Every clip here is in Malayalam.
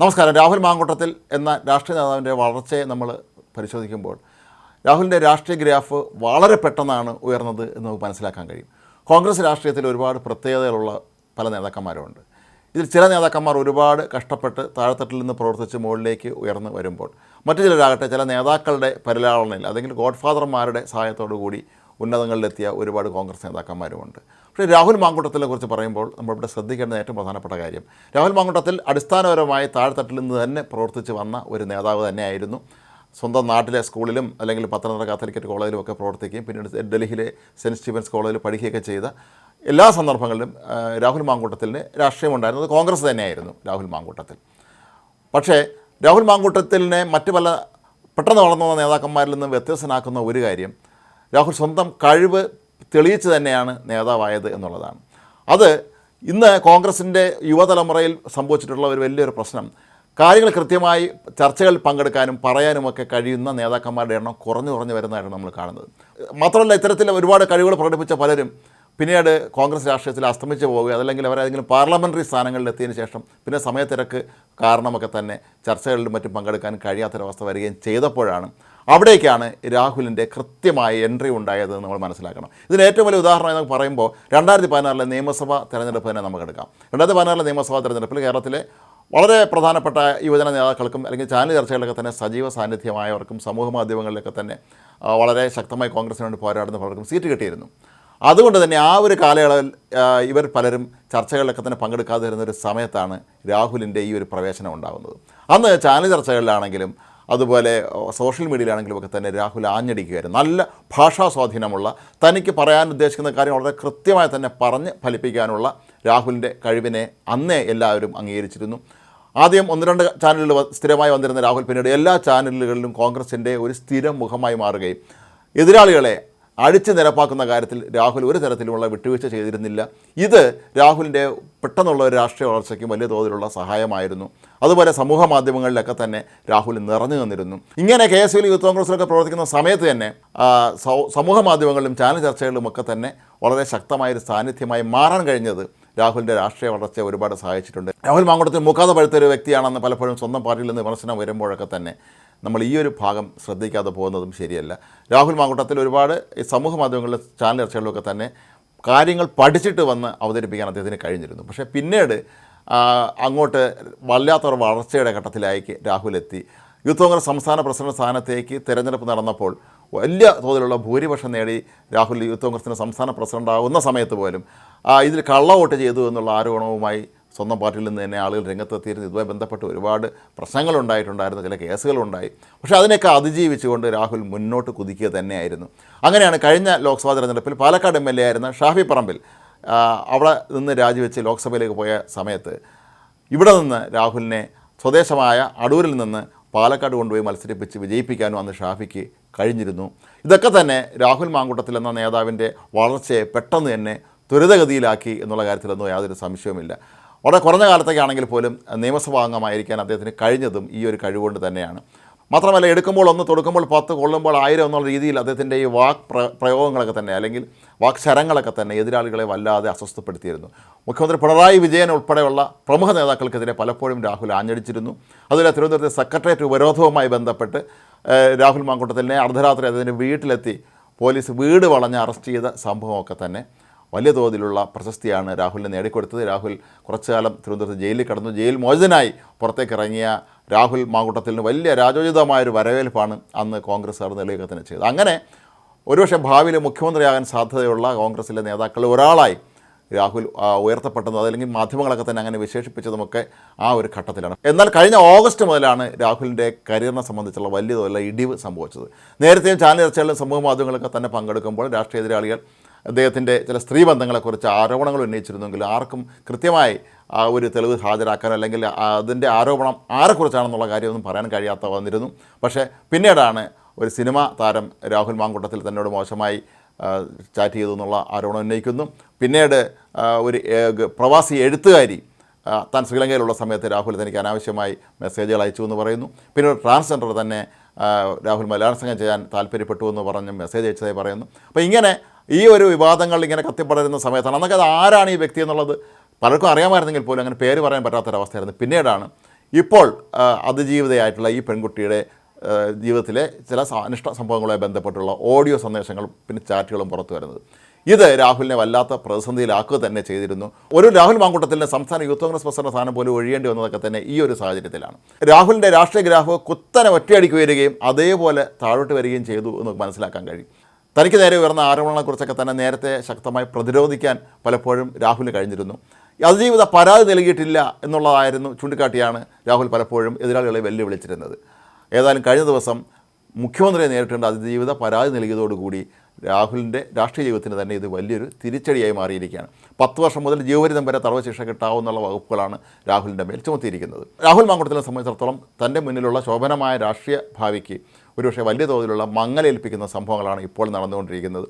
നമസ്കാരം. രാഹുൽ മാങ്കൂട്ടത്തിൽ എന്ന രാഷ്ട്രീയ നേതാവിന്റെ വളർച്ചയെ നമ്മൾ പരിശോധിക്കുമ്പോൾ രാഹുലിന്റെ രാഷ്ട്രീയ ഗ്രാഫ് വളരെ പെട്ടെന്നാണ് ഉയർന്നത് എന്ന് നമുക്ക് മനസ്സിലാക്കാൻ കഴിയും. കോൺഗ്രസ് രാഷ്ട്രീയത്തിൽ ഒരുപാട് പ്രത്യേകതകളുള്ള പല നേതാക്കന്മാരുണ്ട്. ഇതിൽ ചില നേതാക്കന്മാർ ഒരുപാട് കഷ്ടപ്പെട്ട് താഴെത്തട്ടിൽ നിന്ന് പ്രവർത്തിച്ച് മുകളിലേക്ക് ഉയർന്നു വരുമ്പോൾ മറ്റു ചിലരാകട്ടെ ചില നേതാക്കളുടെ പരിലാളനയിൽ അല്ലെങ്കിൽ ഗോഡ്ഫാദർമാരുടെ സഹായത്തോടു കൂടി ഉന്നതങ്ങളിലെത്തിയ ഒരുപാട് കോൺഗ്രസ് നേതാക്കന്മാരുമുണ്ട്. പക്ഷേ രാഹുൽ മാങ്കുട്ടത്തിലെ കുറിച്ച് പറയുമ്പോൾ നമ്മളിവിടെ ശ്രദ്ധിക്കേണ്ട ഏറ്റവും പ്രധാനപ്പെട്ട കാര്യം. രാഹുൽ മാങ്കൂട്ടത്തിൽ അടിസ്ഥാനപരമായി താഴ്ത്തട്ടിൽ നിന്ന് തന്നെ പ്രവർത്തിച്ച് വന്ന ഒരു നേതാവ് തന്നെയായിരുന്നു. സ്വന്തം നാട്ടിലെ സ്കൂളിലും അല്ലെങ്കിൽ പത്തനംതിട്ട കാത്തലിക്കറ്റ് കോളേജിലും ഒക്കെ പ്രവർത്തിക്കുകയും പിന്നീട് ഡൽഹിയിലെ സെന്റ് സ്റ്റീഫൻസ് കോളേജിൽ പഠിക്കുകയൊക്കെ ചെയ്ത എല്ലാ സന്ദർഭങ്ങളിലും രാഹുൽ മാങ്കൂട്ടത്തിന് രാഷ്ട്രീയമുണ്ടായിരുന്നത് കോൺഗ്രസ് തന്നെയായിരുന്നു രാഹുൽ മാങ്കൂട്ടത്തിൽ. പക്ഷേ രാഹുൽ മാങ്കൂട്ടത്തിലിനെ മറ്റു പല പെട്ടെന്ന് വളർന്നു വന്ന നേതാക്കന്മാരിൽ നിന്ന് വ്യത്യസ്തനാക്കുന്ന ഒരു കാര്യം രാഹുൽ സ്വന്തം കഴിവ് തെളിയിച്ച് തന്നെയാണ് നേതാവായത് എന്നുള്ളതാണ്. അത് ഇന്ന് കോൺഗ്രസിന്റെ യുവതലമുറയിൽ സംഭവിച്ചിട്ടുള്ള ഒരു വലിയൊരു പ്രശ്നം. കാര്യങ്ങൾ കൃത്യമായി ചർച്ചകളിൽ പങ്കെടുക്കാനും പറയാനുമൊക്കെ കഴിയുന്ന നേതാക്കന്മാരുടെ എണ്ണം കുറഞ്ഞു കുറഞ്ഞു വരുന്നതായിട്ട് നമ്മൾ കാണുന്നത്. മാത്രമല്ല ഇത്തരത്തിൽ ഒരുപാട് കഴിവുകൾ പ്രകടിപ്പിച്ച പലരും പിന്നീട് കോൺഗ്രസ് രാഷ്ട്രീയത്തിൽ അസ്തമിച്ച് പോവുക അതല്ലെങ്കിൽ അവരേതെങ്കിലും പാർലമെന്ററി സ്ഥാനങ്ങളിൽ എത്തിയതിന് ശേഷം പിന്നെ സമയത്തിരക്ക് കാരണമൊക്കെ തന്നെ ചർച്ചകളിലും മറ്റും പങ്കെടുക്കാൻ കഴിയാത്തൊരവസ്ഥ വരികയും ചെയ്തപ്പോഴാണ് അവിടേക്കാണ് രാഹുലിന്റെ കൃത്യമായ എൻട്രി ഉണ്ടായത് നമ്മൾ മനസ്സിലാക്കണം. ഇതിന് ഏറ്റവും വലിയ ഉദാഹരണം എന്ന് പറയുമ്പോൾ രണ്ടായിരത്തി പതിനാറിലെ നിയമസഭാ തെരഞ്ഞെടുപ്പ് തന്നെ നമുക്ക് എടുക്കാം. രണ്ടായിരത്തി പതിനാറിലെ നിയമസഭാ തെരഞ്ഞെടുപ്പിൽ കേരളത്തിലെ വളരെ പ്രധാനപ്പെട്ട യുവജന നേതാക്കൾക്കും അല്ലെങ്കിൽ ചാനൽ ചർച്ചകളിലൊക്കെ തന്നെ സജീവ സാന്നിധ്യമായവർക്കും സമൂഹ മാധ്യമങ്ങളിലൊക്കെ തന്നെ വളരെ ശക്തമായി കോൺഗ്രസിന് വേണ്ടി പോരാടുന്ന പലർക്കും സീറ്റ് കിട്ടിയിരുന്നു. അതുകൊണ്ട് തന്നെ ആ ഒരു കാലയളവിൽ ഇവർ പലരും ചർച്ചകളിലൊക്കെ തന്നെ പങ്കെടുക്കാതെ വരുന്ന ഒരു സമയത്താണ് രാഹുലിന്റെ ഈ ഒരു പ്രവേശനം ഉണ്ടാകുന്നത്. അന്ന് ചാനൽ ചർച്ചകളിലാണെങ്കിലും അതുപോലെ സോഷ്യൽ മീഡിയയിലാണെങ്കിലും ഒക്കെ തന്നെ രാഹുൽ ആഞ്ഞടിക്കുകയായിരുന്നു. നല്ല ഭാഷാ സ്വാധീനമുള്ള തനിക്ക് പറയാൻ ഉദ്ദേശിക്കുന്ന കാര്യം വളരെ കൃത്യമായി തന്നെ പറഞ്ഞ് ഫലിപ്പിക്കാനുള്ള രാഹുലിന്റെ കഴിവിനെ അന്നേ എല്ലാവരും അംഗീകരിച്ചിരുന്നു. ആദ്യം ഒന്ന് രണ്ട് ചാനലുകൾ സ്ഥിരമായി വന്നിരുന്ന രാഹുൽ പിന്നീട് എല്ലാ ചാനലുകളിലും കോൺഗ്രസിന്റെ ഒരു സ്ഥിരം മുഖമായി മാറുകയും എതിരാളികളെ അടിച്ചു നിരപ്പാക്കുന്ന കാര്യത്തിൽ രാഹുൽ ഒരു തരത്തിലുമുള്ള വിട്ടുവീഴ്ച ചെയ്തിരുന്നില്ല. ഇത് രാഹുലിന്റെ പെട്ടെന്നുള്ള ഒരു രാഷ്ട്രീയ വളർച്ചയ്ക്ക് വലിയ തോതിലുള്ള സഹായമായിരുന്നു. അതുപോലെ സമൂഹ മാധ്യമങ്ങളിലൊക്കെ തന്നെ രാഹുൽ നിറഞ്ഞു നിന്നിരുന്നു. ഇങ്ങനെ കെ എസ് യുവിൽ യൂത്ത് കോൺഗ്രസിലൊക്കെ പ്രവർത്തിക്കുന്ന സമയത്ത് തന്നെ സമൂഹ മാധ്യമങ്ങളിലും ചാനൽ ചർച്ചകളിലും ഒക്കെ തന്നെ വളരെ ശക്തമായൊരു സാന്നിധ്യമായി മാറാൻ കഴിഞ്ഞത് രാഹുലിന്റെ രാഷ്ട്രീയ വളർച്ചയെ ഒരുപാട് സഹായിച്ചിട്ടുണ്ട്. രാഹുൽ മാങ്കുടത്തിൽ മുക്കാതെ പഴുത്തൊരു വ്യക്തിയാണെന്ന് പലപ്പോഴും സ്വന്തം പാർട്ടിയിൽ നിന്ന് വിമർശനം വരുമ്പോഴൊക്കെ തന്നെ നമ്മൾ ഈ ഒരു ഭാഗം ശ്രദ്ധിക്കാതെ പോകുന്നതും ശരിയല്ല. രാഹുൽ മാങ്കുട്ടത്തിൽ ഒരുപാട് സമൂഹ മാധ്യമങ്ങളിലെ ചാനൽ ചർച്ചകളിലൊക്കെ തന്നെ കാര്യങ്ങൾ പഠിച്ചിട്ട് വന്ന് അവതരിപ്പിക്കാൻ അദ്ദേഹത്തിന് കഴിഞ്ഞിരുന്നു. പക്ഷേ പിന്നീട് അങ്ങോട്ട് വല്ലാത്തൊരു വളർച്ചയുടെ ഘട്ടത്തിലേക്ക് രാഹുൽ എത്തി യൂത്ത് കോൺഗ്രസ് സംസ്ഥാന പ്രസിഡന്റ് സ്ഥാനത്തേക്ക് തിരഞ്ഞെടുപ്പ് നടന്നപ്പോൾ വലിയ തോതിലുള്ള ഭൂരിപക്ഷം നേടി രാഹുൽ യൂത്ത് കോൺഗ്രസിന് സംസ്ഥാന പ്രസിഡന്റാകുന്ന സമയത്ത് പോലും ഇതിൽ കള്ള വോട്ട് ചെയ്തു എന്നുള്ള ആരോപണവുമായി സ്വന്തം പാർട്ടിയിൽ നിന്ന് തന്നെ ആളുകൾ രംഗത്തെത്തിയിരുന്നു. ഇതുമായി ബന്ധപ്പെട്ട് ഒരുപാട് പ്രശ്നങ്ങളുണ്ടായിട്ടുണ്ടായിരുന്നു ചില കേസുകളുണ്ടായി. പക്ഷേ അതിനെയൊക്കെ അതിജീവിച്ചുകൊണ്ട് രാഹുൽ മുന്നോട്ട് കുതിക്കുക തന്നെയായിരുന്നു. അങ്ങനെയാണ് കഴിഞ്ഞ ലോക്സഭാ തെരഞ്ഞെടുപ്പിൽ പാലക്കാട് എം എൽ എ ആയിരുന്ന ഷാഫി പറമ്പിൽ അവിടെ നിന്ന് രാജിവെച്ച് ലോക്സഭയിലേക്ക് പോയ സമയത്ത് ഇവിടെ നിന്ന് രാഹുലിനെ സ്വദേശമായ അടൂരിൽ നിന്ന് പാലക്കാട് കൊണ്ടുപോയി മത്സരിപ്പിച്ച് വിജയിപ്പിക്കാനും അന്ന് ഷാഫിക്ക് കഴിഞ്ഞിരുന്നു. ഇതൊക്കെ തന്നെ രാഹുൽ മാങ്കൂട്ടത്തിൽ എന്ന നേതാവിന്റെ വളർച്ചയെ പെട്ടെന്ന് തന്നെ ത്വരിതഗതിയിലാക്കി എന്നുള്ള കാര്യത്തിലൊന്നും യാതൊരു സംശയവുമില്ല. വളരെ കുറഞ്ഞ കാലത്തേക്കാണെങ്കിൽ പോലും നിയമസഭാ അംഗമായിരിക്കാൻ അദ്ദേഹത്തിന് കഴിഞ്ഞതും ഈ ഒരു കഴിവുകൊണ്ട് തന്നെയാണ്. മാത്രമല്ല എടുക്കുമ്പോൾ ഒന്ന് തൊടുക്കുമ്പോൾ പത്ത് കൊള്ളുമ്പോൾ ആയിരം എന്നുള്ള രീതിയിൽ അദ്ദേഹത്തിന്റെ ഈ വാക് പ്ര പ്രയോഗങ്ങളൊക്കെ തന്നെ അല്ലെങ്കിൽ വാക്ശരങ്ങളൊക്കെ തന്നെ എതിരാളികളെ വല്ലാതെ അസ്വസ്ഥപ്പെടുത്തിയിരുന്നു. മുഖ്യമന്ത്രി പിണറായി വിജയൻ ഉൾപ്പെടെയുള്ള പ്രമുഖ നേതാക്കൾക്കെതിരെ പലപ്പോഴും രാഹുൽ ആഞ്ഞടിച്ചിരുന്നു. അതുപോലെ തിരുവനന്തപുരത്തെ സെക്രട്ടേറിയറ്റ് ഉപരോധവുമായി ബന്ധപ്പെട്ട് രാഹുൽ മാങ്കോട്ടത്തിനെ അർദ്ധരാത്രി അദ്ദേഹത്തിന്റെ വീട്ടിലെത്തി പോലീസ് വീട് വളഞ്ഞ് അറസ്റ്റ് ചെയ്ത സംഭവമൊക്കെ തന്നെ. വലിയ തോതിലുള്ള പ്രശസ്തിയാണ് രാഹുലിന് നേടിക്കൊടുത്തത്. രാഹുൽ കുറച്ചു കാലം തിരുവനന്തപുരത്ത് ജയിലിൽ കടന്നു. ജയിൽ മോചിതനായി പുറത്തേക്ക് ഇറങ്ങിയ രാഹുൽ മാങ്കൂട്ടത്തിന് വലിയ രാജോചിതമായൊരു വരവേൽപ്പാണ് അന്ന് കോൺഗ്രസ്സുകാർ നൽകുക തന്നെ ചെയ്തത്. അങ്ങനെ ഒരുപക്ഷെ ഭാവിയിൽ മുഖ്യമന്ത്രിയാകാൻ സാധ്യതയുള്ള കോൺഗ്രസിലെ നേതാക്കളിൽ ഒരാളായി രാഹുൽ ഉയർത്തപ്പെട്ടതും അതല്ലെങ്കിൽ മാധ്യമങ്ങളൊക്കെ തന്നെ അങ്ങനെ വിശേഷിപ്പിച്ചതുമൊക്കെ ആ ഒരു ഘട്ടത്തിലാണ്. എന്നാൽ കഴിഞ്ഞ ഓഗസ്റ്റ് മുതലാണ് രാഹുലിന്റെ കരിയറിനെ സംബന്ധിച്ചുള്ള വലിയ തോതിലുള്ള ഇടിവ് സംഭവിച്ചത്. നേരത്തെയും ചാനൽ ചർച്ചകളിലും സമൂഹ മാധ്യമങ്ങളൊക്കെ തന്നെ പങ്കെടുക്കുമ്പോൾ രാഷ്ട്രീയ എതിരാളികൾ അദ്ദേഹത്തിന്റെ ചില സ്ത്രീ ബന്ധങ്ങളെക്കുറിച്ച് ആരോപണങ്ങൾ ഉന്നയിച്ചിരുന്നെങ്കിൽ ആർക്കും കൃത്യമായി ആ ഒരു തെളിവ് ഹാജരാക്കാൻ അല്ലെങ്കിൽ അതിന്റെ ആരോപണം ആരെക്കുറിച്ചാണെന്നുള്ള കാര്യമൊന്നും പറയാൻ കഴിയാത്ത വന്നിരുന്നു പക്ഷേ പിന്നീടാണ് ഒരു സിനിമ താരം രാഹുൽ മാങ്കൂട്ടത്തിൽ തന്നോട് മോശമായി ചാറ്റ് ചെയ്തു എന്നുള്ള ആരോപണം ഉന്നയിക്കുന്നു. പിന്നീട് ഒരു പ്രവാസി എഴുത്തുകാരി താൻ ശ്രീലങ്കയിലുള്ള സമയത്ത് രാഹുൽ തനിക്ക് അനാവശ്യമായി മെസ്സേജുകൾ അയച്ചു എന്ന് പറയുന്നു. പിന്നെ ഒരു ട്രാൻസ്ജെൻഡർ തന്നെ രാഹുൽ മലയാള സംഘം ചെയ്യാൻ താല്പര്യപ്പെട്ടു എന്ന് പറഞ്ഞ് മെസ്സേജ് അയച്ചതായി പറയുന്നു. അപ്പോൾ ഇങ്ങനെ ഈ ഒരു വിവാദങ്ങൾ ഇങ്ങനെ കത്തിപ്പടരുന്ന സമയത്താണ്. അന്നൊക്കെ അത് ആരാണ് ഈ വ്യക്തി എന്നുള്ളത് പലർക്കും അറിയാമായിരുന്നെങ്കിൽ പോലും അങ്ങനെ പേര് പറയാൻ പറ്റാത്തൊരവസ്ഥയായിരുന്നു. പിന്നീടാണ് ഇപ്പോൾ അതിജീവിതയായിട്ടുള്ള ഈ പെൺകുട്ടിയുടെ ജീവിതത്തിലെ ചില അനിഷ്ട സംഭവങ്ങളുമായി ബന്ധപ്പെട്ടുള്ള ഓഡിയോ സന്ദേശങ്ങളും പിന്നെ ചാറ്റുകളും പുറത്തു വരുന്നത്. ഇത് രാഹുലിനെ വല്ലാത്ത പ്രതിസന്ധിയിലാക്കുക തന്നെ ചെയ്തിരുന്നു. ഒരു രാഹുൽ മാങ്കൂട്ടത്തിന്റെ സംസ്ഥാന യൂത്ത് കോൺഗ്രസ് പ്രസിഡന്റ് സ്ഥാനം പോലും ഒഴിയേണ്ടി വന്നതൊക്കെ തന്നെ ഈ ഒരു സാഹചര്യത്തിലാണ്. രാഹുലിന്റെ രാഷ്ട്രീയ ഗ്രാഫ് കുത്തനെ ഒറ്റയടിക്ക് വരികയും അതേപോലെ താഴോട്ട് വരികയും ചെയ്തു എന്ന് മനസ്സിലാക്കാൻ കഴിയും. തനിക്ക് നേരെ ഉയർന്ന ആരോപണങ്ങളെക്കുറിച്ചൊക്കെ തന്നെ നേരത്തെ ശക്തമായി പ്രതിരോധിക്കാൻ പലപ്പോഴും രാഹുൽ കഴിഞ്ഞിരുന്നു. അതിജീവിത പരാതി നൽകിയിട്ടില്ല എന്നുള്ളതായിരുന്നു ചൂണ്ടിക്കാട്ടിയാണ് രാഹുൽ പലപ്പോഴും എതിരാളികളെ വെല്ലുവിളിച്ചിരുന്നത്. ഏതായാലും കഴിഞ്ഞ ദിവസം മുഖ്യമന്ത്രിയെ നേരിട്ടേണ്ട അതിജീവിത പരാതി നൽകിയതോടുകൂടി രാഹുലിന്റെ രാഷ്ട്രീയ ജീവിതത്തിന് തന്നെ ഇത് വലിയൊരു തിരിച്ചടിയായി മാറിയിരിക്കുകയാണ്. പത്ത് വർഷം മുതൽ ജീവപര്യന്തം വരെ തടവ് ശിക്ഷ കിട്ടാവുന്നുള്ള വകുപ്പുകളാണ് രാഹുലിന്റെ മേൽ ചുമത്തിയിരിക്കുന്നത്. രാഹുൽ മാങ്കുട്ടത്തിനെ സംബന്ധിച്ചിടത്തോളം തന്റെ മുന്നിലുള്ള ശോഭനമായ രാഷ്ട്രീയ ഭാവിക്ക് ഒരുപക്ഷെ വലിയ തോതിലുള്ള മങ്ങലേൽപ്പിക്കുന്ന സംഭവങ്ങളാണ് ഇപ്പോൾ നടന്നുകൊണ്ടിരിക്കുന്നത്.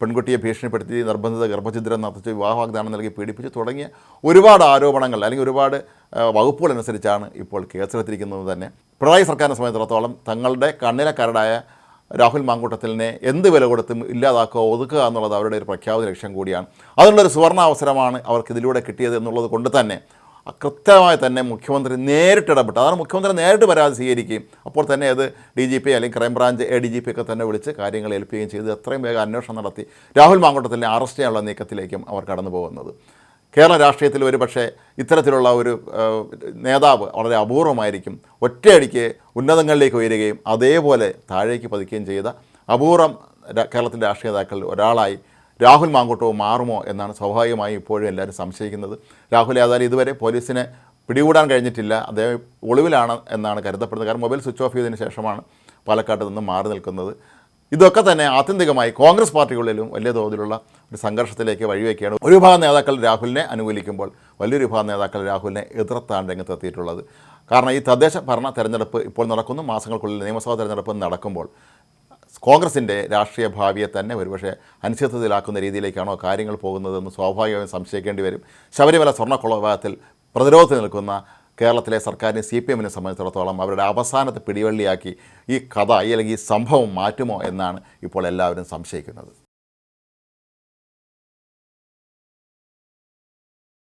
പെൺകുട്ടിയെ ഭീഷണിപ്പെടുത്തി നിർബന്ധിത ഗർഭഛിദ്രം നടത്തിച്ച് വിവാഹ വാഗ്ദാനം നൽകി പീഡിപ്പിച്ച് തുടങ്ങിയ ഒരുപാട് ആരോപണങ്ങൾ അല്ലെങ്കിൽ ഒരുപാട് വകുപ്പുകൾ അനുസരിച്ചാണ് ഇപ്പോൾ കേസെടുത്തിരിക്കുന്നത് തന്നെ. പിണറായി സർക്കാരിനെ സംബന്ധിച്ചിടത്തോളം തങ്ങളുടെ കണ്ണിലെ കരടായ രാഹുൽ മാങ്കൂട്ടത്തിലിനെ എന്ത് വില കൊടുത്തും ഇല്ലാതാക്കുക ഒതുക്കുക എന്നുള്ളത് അവരുടെ ഒരു പ്രഖ്യാപിത ലക്ഷ്യം കൂടിയാണ്. അതിനുള്ളൊരു സുവർണ അവസരമാണ് അവർക്ക് ഇതിലൂടെ കിട്ടിയത് എന്നുള്ളത് കൊണ്ട് തന്നെ കൃത്യമായി തന്നെ മുഖ്യമന്ത്രി നേരിട്ട് ഇടപെട്ടു അതാണ് മുഖ്യമന്ത്രി നേരിട്ട് പരാതി സ്വീകരിക്കുകയും അപ്പോൾ തന്നെ അത് ഡി ജി പി അല്ലെങ്കിൽ crime branch A D G P ഒക്കെ തന്നെ വിളിച്ച് കാര്യങ്ങൾ ഏൽപ്പിക്കുകയും ചെയ്ത്. എത്രയും വേഗം അന്വേഷണം നടത്തി. രാഹുൽ മാങ്കോട്ടത്തിലെ അറസ്റ്റ് ചെയ്യാനുള്ള നീക്കത്തിലേക്കും അവർ കടന്നു പോകുന്നത്. കേരള രാഷ്ട്രീയത്തിൽ ഒരു പക്ഷേ ഇത്തരത്തിലുള്ള ഒരു നേതാവ് വളരെ അപൂർവമായിരിക്കും. ഒറ്റയടിക്ക് ഉന്നതങ്ങളിലേക്ക് ഉയരുകയും അതേപോലെ താഴേക്ക് പതിക്കുകയും ചെയ്ത അപൂർവം കേരളത്തിന്റെ രാഷ്ട്രീയ നേതാക്കളിൽ ഒരാളായി രാഹുൽ മാങ്കോട്ടോ മാറുമോ എന്നാണ് സ്വാഭാവികമായും ഇപ്പോഴും എല്ലാവരും സംശയിക്കുന്നത്. രാഹുൽ ഏതായാലും ഇതുവരെ പോലീസിനെ പിടികൂടാൻ കഴിഞ്ഞിട്ടില്ല. അദ്ദേഹം ഒളിവിലാണ് എന്നാണ് കരുതപ്പെടുന്നത്. കാരണം മൊബൈൽ സ്വിച്ച് ഓഫ് ചെയ്തതിന് ശേഷമാണ് പാലക്കാട്ട് നിന്ന് മാറി നിൽക്കുന്നത്. ഇതൊക്കെ തന്നെ ആത്യന്തികമായി കോൺഗ്രസ് പാർട്ടികളിലും വലിയ തോതിലുള്ള ഒരു സംഘർഷത്തിലേക്ക് വഴിവെക്കുകയാണ് ഒരു വിഭാഗം നേതാക്കൾ രാഹുലിനെ അനുകൂലിക്കുമ്പോൾ വലിയൊരു വിഭാഗം നേതാക്കൾ രാഹുലിനെ എതിർത്താണ് രംഗത്തെത്തിയിട്ടുള്ളത്. കാരണം ഈ തദ്ദേശ ഭരണ തെരഞ്ഞെടുപ്പ് ഇപ്പോൾ നടക്കുന്നു. മാസങ്ങൾക്കുള്ളിൽ നിയമസഭാ തെരഞ്ഞെടുപ്പ് നടക്കുമ്പോൾ കോൺഗ്രസിന്റെ രാഷ്ട്രീയ ഭാവിയെ തന്നെ ഒരുപക്ഷെ അനിശ്ചിതത്തിലാക്കുന്ന രീതിയിലേക്കാണോ കാര്യങ്ങൾ പോകുന്നതെന്ന് സ്വാഭാവികമായും സംശയിക്കേണ്ടി വരും. ശബരിമല സ്വർണക്കുള വിഭാഗത്തിൽ പ്രതിരോധത്തിൽ നിൽക്കുന്ന കേരളത്തിലെ സർക്കാരിനെ സി പി എമ്മിനെ സംബന്ധിച്ചിടത്തോളം അവരുടെ അവസാനത്തെ പിടിവള്ളിയാക്കി ഈ കഥ അല്ലെങ്കിൽ ഈ സംഭവം മാറ്റുമോ എന്നാണ് ഇപ്പോൾ എല്ലാവരും സംശയിക്കുന്നത്.